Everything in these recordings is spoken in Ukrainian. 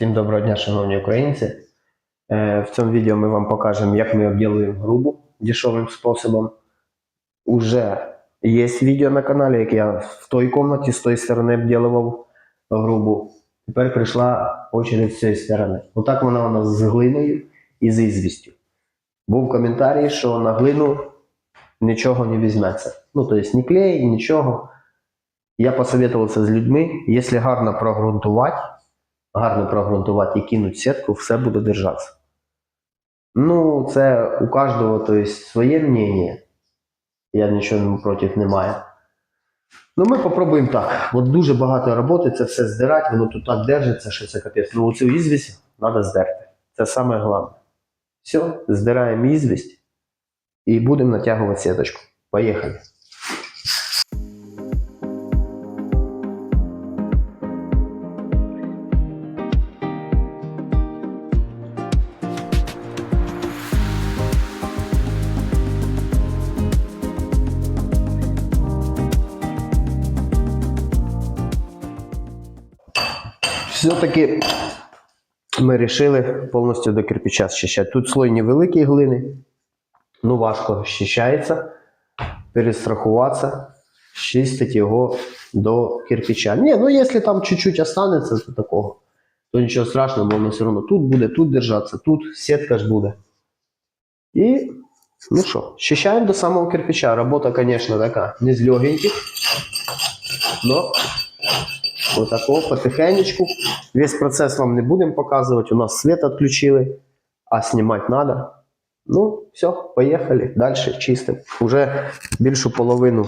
Всім доброго дня, шановні українці. Е, В цьому відео ми вам покажемо, як ми обділуємо грубу дешевим способом. Уже є відео на каналі, як я в той кімнаті з тої сторони обділував грубу. Тепер прийшла очередь з цієї сторони. Отак вона у нас з глиною і з ізвістю. Був коментарій, що на глину нічого не візьметься. Ну, тобто ні клей, нічого. Я посоветувався з людьми, якщо гарно прогрунтувати, гарно прогрунтувати і кинуть сітку, все буде держатися. Ну, це у кожного то есть, своє мнення. Я нічого проти не маю. Ну, ми попробуємо так. От дуже багато роботи, це все здирати, воно тут так держиться, що це капець. Ну, оцю ізвість треба здерти. Це саме головне. Все, здираємо ізвість і будемо натягувати сіточку. Поїхали. Все-таки ми вирішили повністю до кирпича зчищати. Тут слой невеликий глини, ну важко зчищається, перестрахуватися, чистити його до кирпича. Ні, ну якщо там чуть-чуть останеться, то такого, то нічого страшного, бо воно все одно тут буде, тут держатися, тут сітка ж буде. І, ну що, зчищаємо до самого кирпича. Робота, звісно, така, не з легеньких, но вот такого потихонечку. Весь процесс вам не будем показывать. У нас свет отключили, а снимать надо. Ну, все, поїхали. Дальше чистим. Уже більшу половину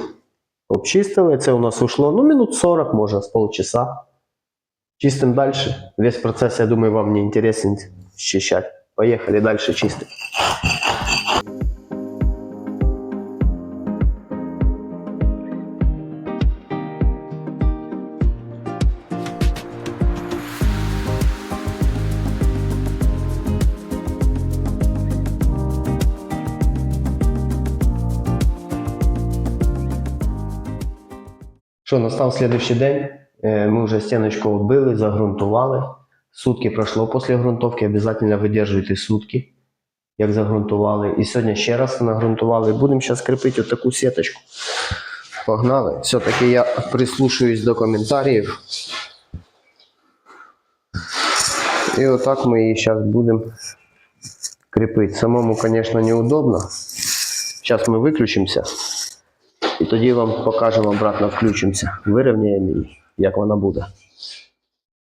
обчистили. Це у нас ушло, ну, минут 40, може, з полчаса. Чистим далі. Весь процесс, я думаю, вам не интересен счищать. Поехали дальше чистим. Що, настав слідуючий день. Е, Ми вже стіночку вбили, загрунтували. Сутки пройшло після ґрунтовки, обов'язково видержуйте сутки, як загрунтували. І сьогодні ще раз нагрунтували. Будемо зараз кріпити отаку сіточку. Погнали. Все-таки я прислушуюсь до коментарів. І отак ми її зараз будемо кріпити. Самому, звісно, неудобно. Зараз ми виключимося. І тоді вам покажемо обратно, включимося. Вирівняємо її, як вона буде.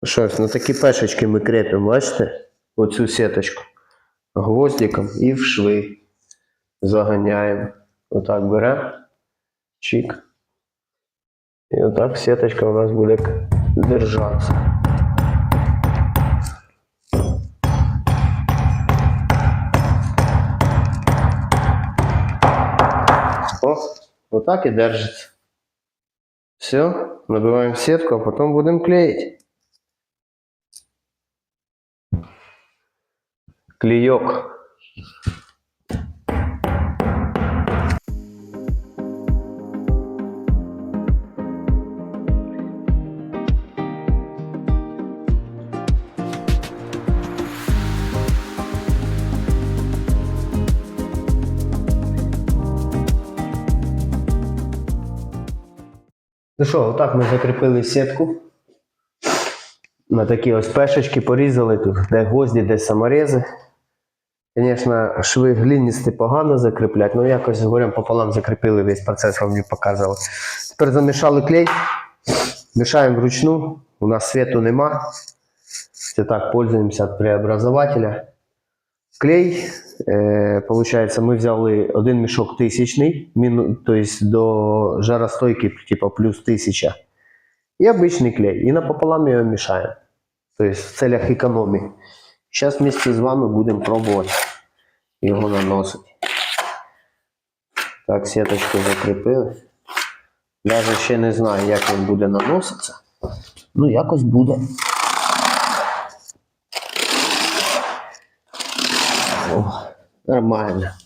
Що ж, на такі пешечки ми крепимо, бачите? Оцю сіточку гвоздиком і в шви заганяємо. Отак беремо. Чик. І отак сіточка у нас буде держатися. Отак и держится. Все, набиваем сетку, а потом будем клеить. Клеек. Ну що, отак ми закріпили сітку. На такі ось пешечки порізали тут, де гвозді, де саморези. Звісно, шви гліністі погано закріплять, але якось горем пополам закріпили весь процес, вам не показував. Тепер замішали клей, мішаємо вручну, у нас світу нема. Це так, пользуємося від преобразователя. Клей, е, получается, ми взяли один мішок тисячний, міну, тобто до жаростойки, типа плюс тисяча. І обичний клей. І напополам його мішаємо. Тобто в целях економії. Зараз вместе з вами будемо пробувати його наносити. Так, сіточку закріпили. Даже ще не знаю, як він буде наноситися. Ну, якось буде. О, нормально.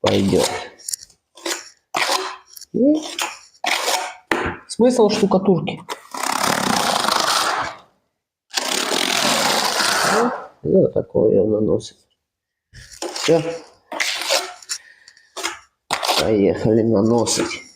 Пойдет. И смысл штукатурки. І отакою наносимо. Все. Поехали наносить.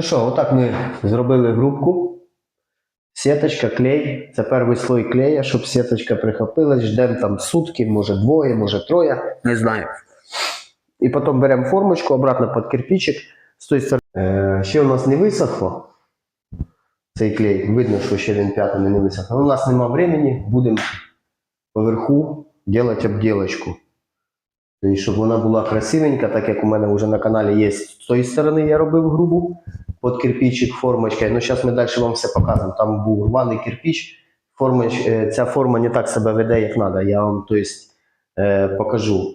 Ну що, отак ми зробили грубку. Сіточка, клей. Це перший слой клея, щоб сіточка прихопилась. Ждемо там сутки, може двоє, може троє, не знаю. І потім беремо формочку обратно під кирпичик. З тої сторони. Е, ще у нас не висохло. Цей клей. Видно, що ще він п'ятами не висохло. У нас нема времени, будемо поверху робити обділочку. І щоб вона була красивенька, так як у мене вже на каналі є з тої сторони, я робив грубу під кирпичик формочка. Ну, зараз ми далі вам все покажемо. Там був рваний кирпич. Формоч, е, ця форма не так себе веде, як треба. Я вам то есть, е, покажу,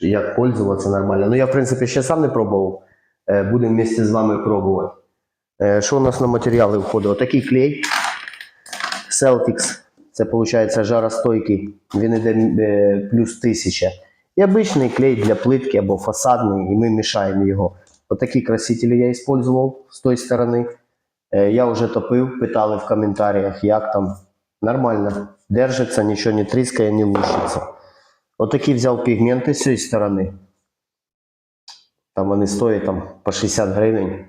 як пользуватися нормально. Ну, я, в принципі, ще сам не пробував. Е, Будемо вместе з вами пробувати. Що у нас на матеріали входить? Отакий клей. Celtics. Це виходить жаростойкий. Він іде е, плюс 1000. І обичний клей для плитки або фасадний, і ми мішаємо його. Отакі красителі я использовал з тої сторони. Е, Я вже топив, питали в коментарях, як там. Нормально. Держиться, нічого не тріскає, не лущиться. Отакі взяв пігменти з цієї сторони. Там вони стоять там, по 60 гривень.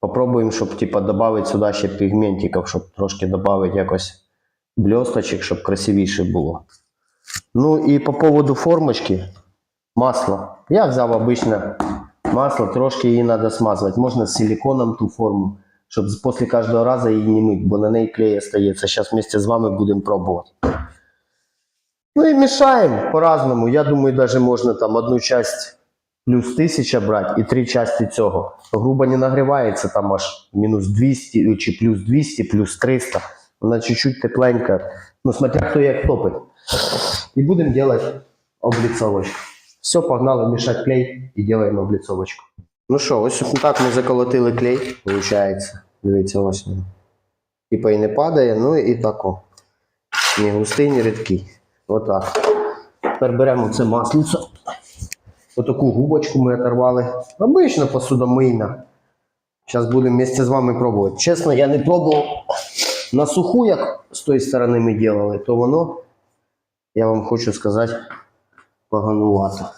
Попробуємо, щоб типа, додати сюди ще пігментиків, щоб трошки додати якось блісточок, щоб красивіше було. Ну і по поводу формочки, масло. Я взяв обичне масло, трошки її треба смазувати. Можна з силиконом ту форму, щоб після кожного разу її не мити, бо на неї клей остається. Зараз вместе з вами будемо пробувати. Ну і мішаємо по-разному. Я думаю, навіть можна там одну часть плюс 1000 брати і три часті цього. Грубо не нагрівається там аж мінус 200 чи плюс 200, плюс 300. Вона чуть-чуть тепленька. Ну, смотря хто як топить. И будем делать облицовочку. Все, погнали мешать клей і делаем облицовочку. Ну що, ось так ми заколотили клей, виходить. Дивіться, ось він. Типа і не падає, ну і тако. Ні густий, ні рідкий. Отак. Тепер беремо це маслицо. Отаку губочку ми оторвали. Обична посудомийна. Зараз будемо вместе з вами пробувати. Чесно, я не пробував на суху, як з тої сторони ми робили, то воно я вам хочу сказати, поганувато.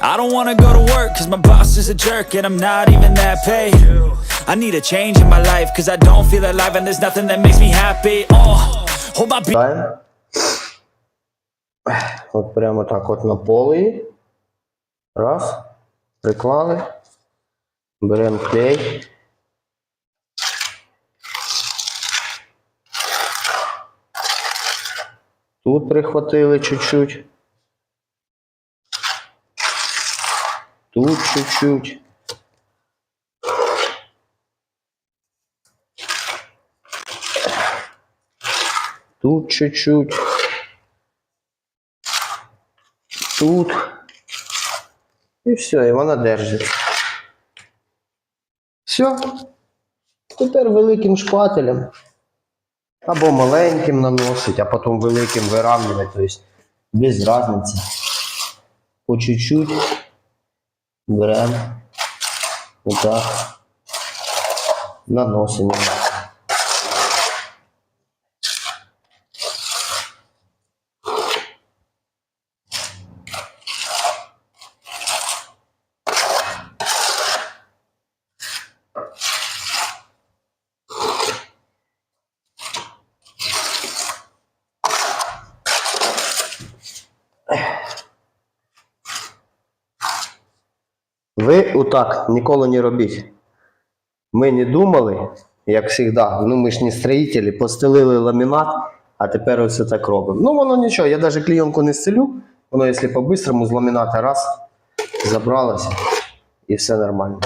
I don't wanna go to work, cause my boss is a jerk, and I'm not even that paid. I need a change in my life, cause I don't feel alive, and there's nothing that makes me happy. Oh, hold my. Даємо. От прямо так от на полі. Раз. Приклали. Беремо клей. Тут прихватили чуть-чуть. Тут чуть-чуть. Тут чуть-чуть. Тут. І все, і вона держиться. Все. Тепер великим шпателем. Або маленьким наносить, а потім великим вирівнювати. Тобто без різниці. По чуть-чуть. Беремо. так Наносимо. отак ніколи не робіть. Ми не думали, як завжди, ну ми ж не строїтелі, постелили ламінат, а тепер ось так робимо. Ну воно нічого, я навіть клейонку не стелю, воно якщо по-бистрому з ламіната раз, забралося і все нормально.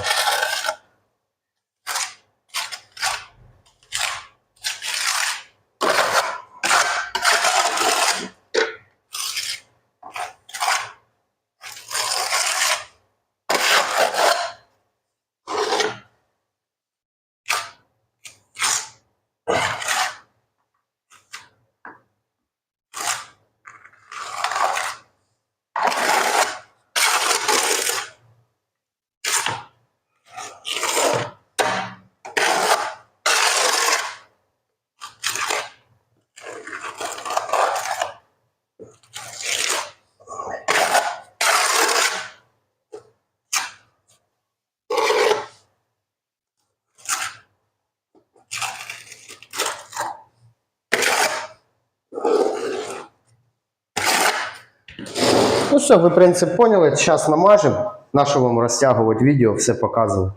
Все, ви принцип поняли. Зараз намажемо. Нащо вам розтягувати відео, все показую.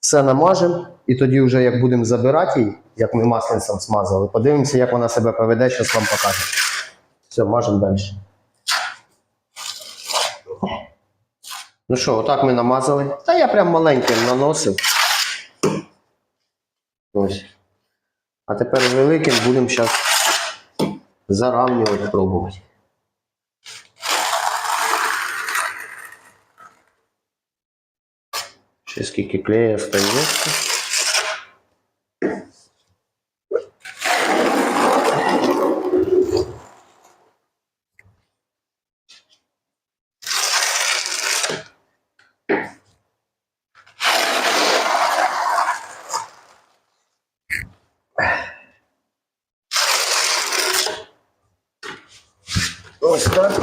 Все намажемо, і тоді, вже як будемо забирати її, як ми маслянцем смазали, подивимося, як вона себе поведе, зараз вам покажу. Все, мажемо далі. Ну що, отак ми намазали. Та я прям маленьким наносив. Ось. А тепер великим будемо зараз заравнювати, пробувати. Ще скільки клея остається. Ось так.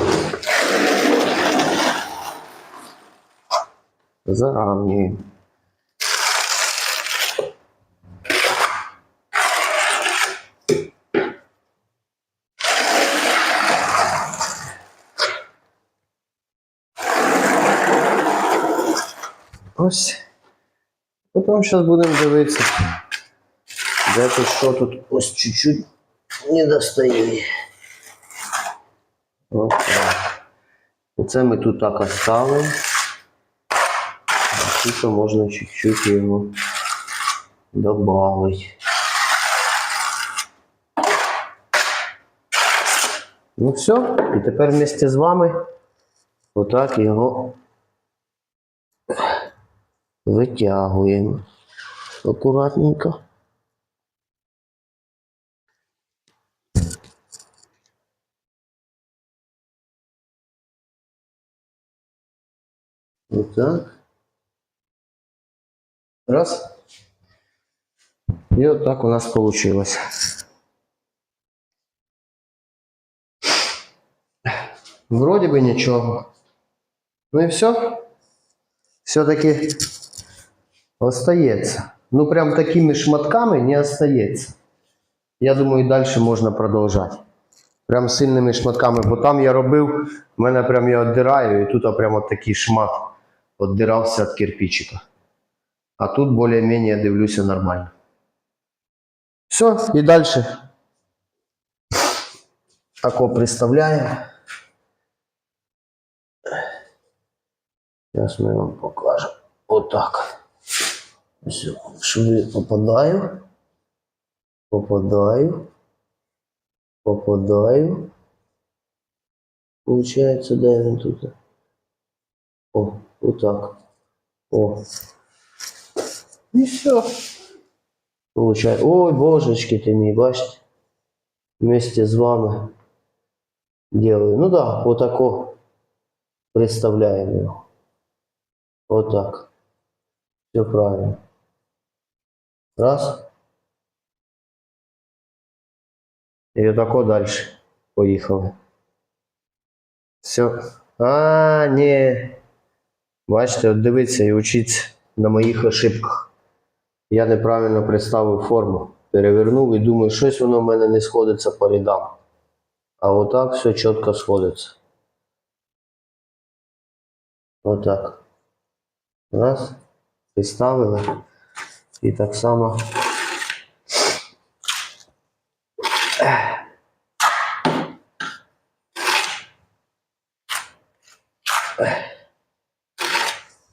Заравнюємо. Ось. Потім зараз будемо дивитися. Де тут що тут ось чуть-чуть не достає. Ось так. Оце ми тут так оставимо. Тут можна чуть-чуть його добавити. Ну все, і тепер вместе з вами отак його витягуємо акуратненько. Отак. Раз. І отак у нас вийшло. Вроді би нічого. Ну і все. Все-таки остається. Ну, прям такими шматками не остається. Я думаю, далі можна продовжати. Прям сильними шматками, бо там я робив, в мене прям я віддираю, і тут прям от такий шмат віддирався від кирпичика. А тут більш-менш дивлюся нормально. Все, і далі. Тако представляємо. Зараз ми вам покажемо. Отак. Ось, сюди попадаю. Попадаю. Попадаю. Получається, де він тут? О, отак. О. І все. Получається. Ой, божечки ти мій, бачите? Вместе з вами делаю. Ну да, отако представляємо його. Отак. Все правильно. Раз. І отако далі. Поїхали. Все. А, ні. Бачите, от дивіться і учіться на моїх ошибках. Я неправильно представив форму. Перевернув і думаю, щось воно в мене не сходиться по рядам. А отак все чітко сходиться. Отак. Раз. Підставили. І так само.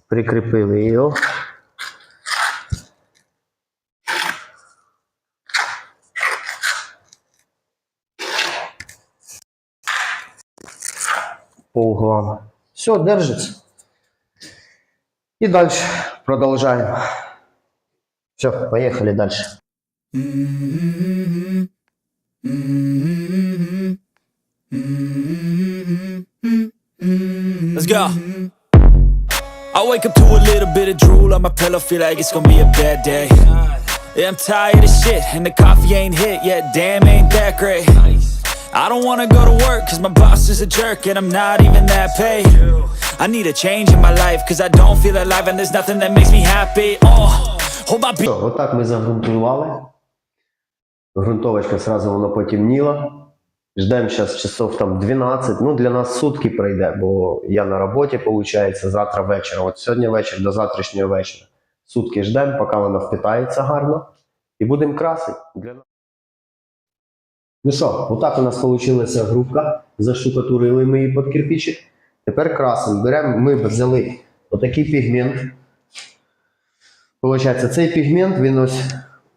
Прикріпили його. По углам. Все, держится. И дальше продолжаем. Все, поехали дальше. Let's go. I wake up to a little bit of drool on my pillow, feel like it's gonna be a bad day. Yeah, I'm tired of shit, and the coffee ain't hit yet, damn, ain't that great. I don't wanna go to work, cause my boss is a jerk, and I'm not even that paid. I need a change in my life, cause I don't feel alive, and there's nothing that makes me happy. Oh, hold my. Все, отак ми загрунтували. Грунтовочка сразу воно потемніла. Ждемо зараз часов там 12. Ну, для нас сутки пройде, бо я на роботі, виходить, завтра вечора. От сьогодні вечір до завтрашнього вечора. Сутки ждемо, поки вона впитається гарно. І будемо красити. Для. Ну що, отак у нас вийшла грубка. Заштукатурили ми її під кирпичик. Тепер красимо. Беремо, ми взяли отакий пігмент. Получається, цей пігмент, він ось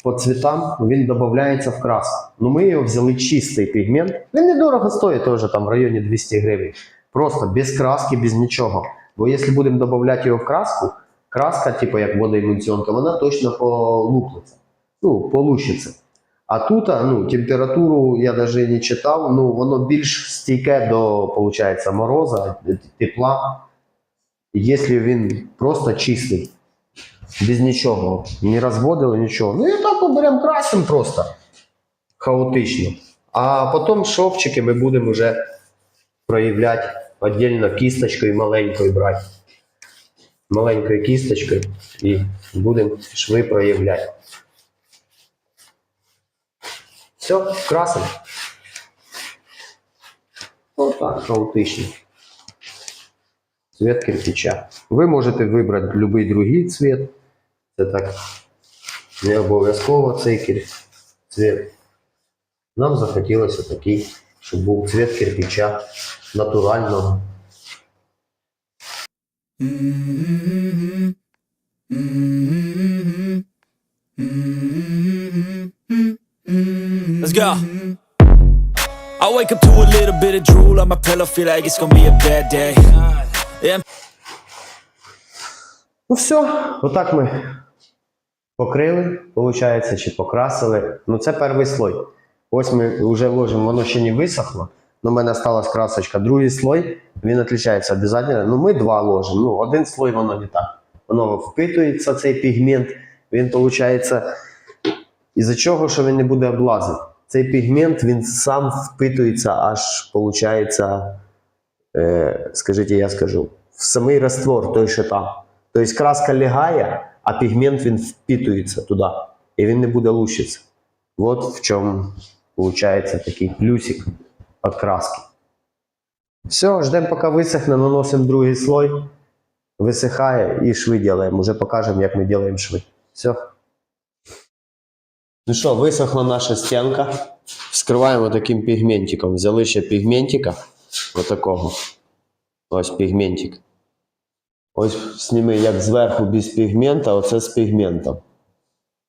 по цвітам, він додається в краску. Ну ми його взяли чистий пігмент. Він недорого стоїть теж там в районі 200 гривень. Просто без краски, без нічого. Бо якщо будемо додавати його в краску, краска, типу як водоемульсіонка, вона точно полуплиться. Ну, полущиться. А тут ну, температуру я навіть не читав, ну воно більш стійке до получається, мороза, тепла. Якщо він просто чистий без нічого, не розводили нічого. Ну і так беремо красимо просто хаотично. А потім шовчики ми будемо вже проявляти віддільно кісточкою маленькою брати. Маленькою кісточкою і будемо шви проявляти. Все, красимо. Отак, хаотично. Цвет кирпича. Ви можете вибрати будь-який другий цвет. Це так не обов'язково цей цвет. Нам захотілося такий, щоб був цвет кирпича натурального. Go. I wake up to a little bit of drool on my pillow, feel like it's gonna be a bad day. Yeah, Ну все, отак ми покрили, виходить, чи покрасили. Ну це перший слой. Ось ми вже ложимо, воно ще не висохло. але в мене осталась красочка. Другий слой, він відрізняється обов'язково. Ну ми два ложимо. Ну, один слой воно не так. Воно впитується, цей пігмент, він виходить, із-за чого, що він не буде облазити. Цей пігмент він сам впитується, аж виходить, е, скажіть, я скажу, в самий раствор, той, що там. Тобто краска лягає, а пігмент він впитується туди, і він не буде лущитися. От в чому виходить такий плюсик від краски. Все, ждемо, поки висохне, наносимо другий слой, висихає і шви робимо. Уже покажемо, як ми робимо шви. Все. Ну що, висохла наша стінка. Вскриваємо таким пігментиком. Взяли ще пігментика. Отакого. Ось пігментик. Ось сніми як зверху без пігмента, оце з пігментом.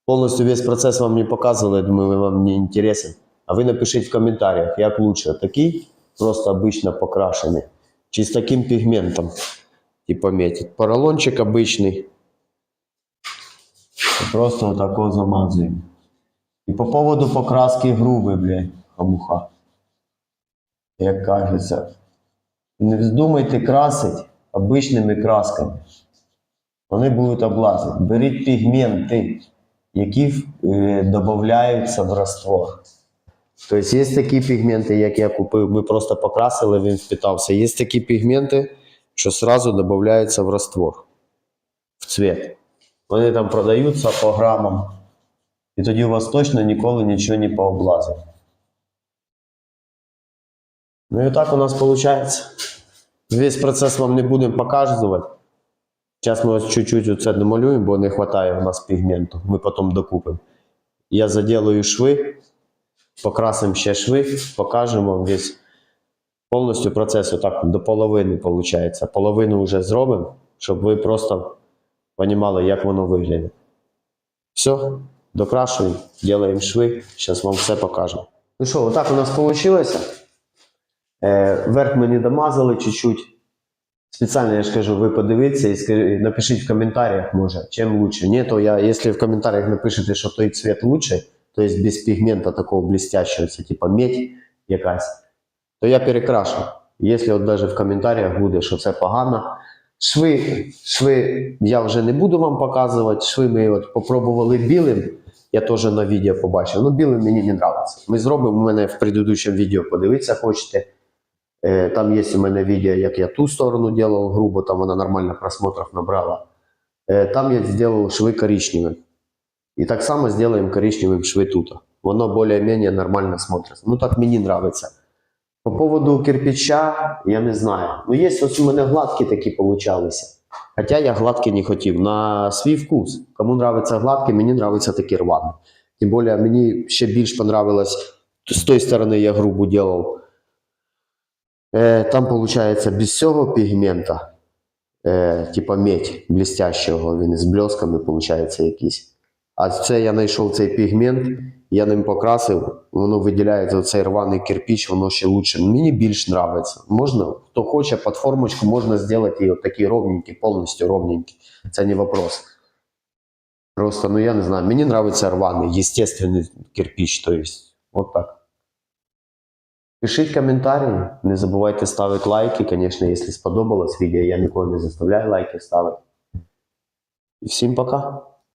Повністю весь процес вам не показували, думаю, вам не інтересен. А ви напишіть в коментарях, як лучше, такий, просто обично покрашений, чи з таким пігментом. Типа метить. Поролончик обичний. Просто отако замазуємо. І по поводу покраски груби, блядь, хамуха. Як кажеться. Не вздумайте красить обичними красками. Вони будуть облазити. Беріть пігменти, які е, додаються в раствор. Тобто є такі пігменти, як я купив, ми просто покрасили, він впитався. Є такі пігменти, що одразу додаються в раствор, в цвет. Вони там продаються по грамам. І тоді у вас точно ніколи нічого не пооблазить. Ну і так у нас виходить. Весь процес вам не будемо показувати. Зараз ми ось чуть-чуть оце домалюємо, бо не вистачає у нас пігменту. Ми потім докупимо. Я заділаю шви, покрасимо ще шви, покажемо вам весь повністю процес отак до половини виходить. Половину вже зробимо, щоб ви просто розуміли, як воно виглядає. Все, докрашуємо, робимо шви, зараз вам все покажемо. Ну що, отак у нас вийшло. Е, верх ми не домазали чуть-чуть. Спеціально я ж кажу, ви подивіться і скажи, напишіть в коментарях, може, чим лучше. Ні, то я, якщо в коментарях напишете, що той цвет лучше, то есть без пігмента такого блестящего, це типа медь якась, то я перекрашу. Якщо от в коментарях буде, що це погано. Шви, шви я вже не буду вам показувати. Шви ми от попробували білим. Я теж на відео побачив. Ну, білим мені не подобається. Ми зробимо у мене в предыдущому відео, подивитися хочете. Е, Там є у мене відео, як я ту сторону делал грубо, там вона нормально просмотрів набрала. Е, Там я зробив шви коричневим. І так само зробимо коричневим шви тут. Воно більш-менш нормально смотриться. Ну так мені подобається. По поводу кирпича, я не знаю. Ну, є ось у мене гладкі такі получалися. Хоча я гладкі не хотів. На свій вкус. Кому подобається гладкі, мені подобається такі рвані. Тим більше мені ще більш понравилось, з тої сторони я грубу делав. Е, там виходить без цього пігмента, е, типа медь блестящого, він з блесками виходить якийсь. А це я знайшов цей пігмент, я ним покрасив, воно виділяється оцей рваний кирпич, воно ще лучше. Мені більш подобається. Можна, хто хоче, під формочку можна зробити її такі ровненькі, повністю ровненькі. Це не вопрос. Просто, ну я не знаю, мені подобається рваний, естественний кирпич, то есть, от так. Пишіть коментарі, не забувайте ставити лайки, звісно, якщо сподобалось відео, я нікого не заставляю лайки ставити. І всім пока.